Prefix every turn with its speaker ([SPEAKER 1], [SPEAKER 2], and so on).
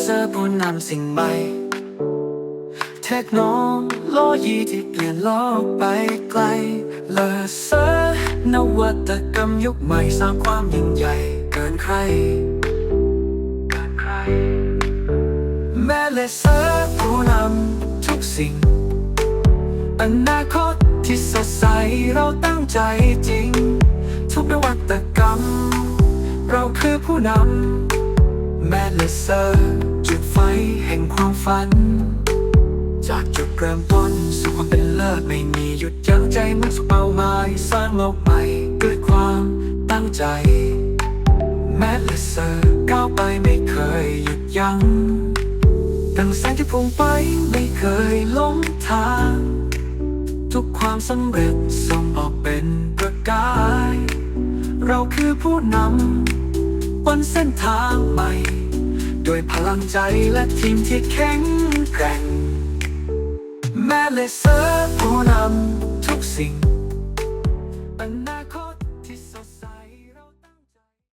[SPEAKER 1] เซอร์ผู้นำสิ่งใหม่ เทคโนโลยีที่เปลี่ยนโลกไปไกล เลอเซอร์นวัตกรรมยุคใหม่สร้างความยิ่งใหญ่เกินใครเกินใคร แม่เลเซอร์ผู้นำทุกสิ่ง อนาคตที่สดใสเราตั้งใจจริง ทุกนวัตกรรม เราคือผู้นำแม่เลเซอร์ จุดไฟแห่งความฝัน จากจุดเริ่มต้นสู่ความเป็นเลิศไม่มีหยุดยั้งใจมุ่งสู่เป้าหมายสร้างโลกใหม่ด้วยความตั้งใจ แม้เลเซอร์ก้าวไปไม่เคยหยุดยัง้งดังแสงที่พุ่งไปไม่เคยหลงทาง ทุกความสำเร็จส่งออกเป็นประกาย เราคือผู้นำบนเส้นทางใหม่ ยพลังใจและทีมที่แข็งแกร่ง แม่เลเซอร์ผู้นำทุกสิ่ง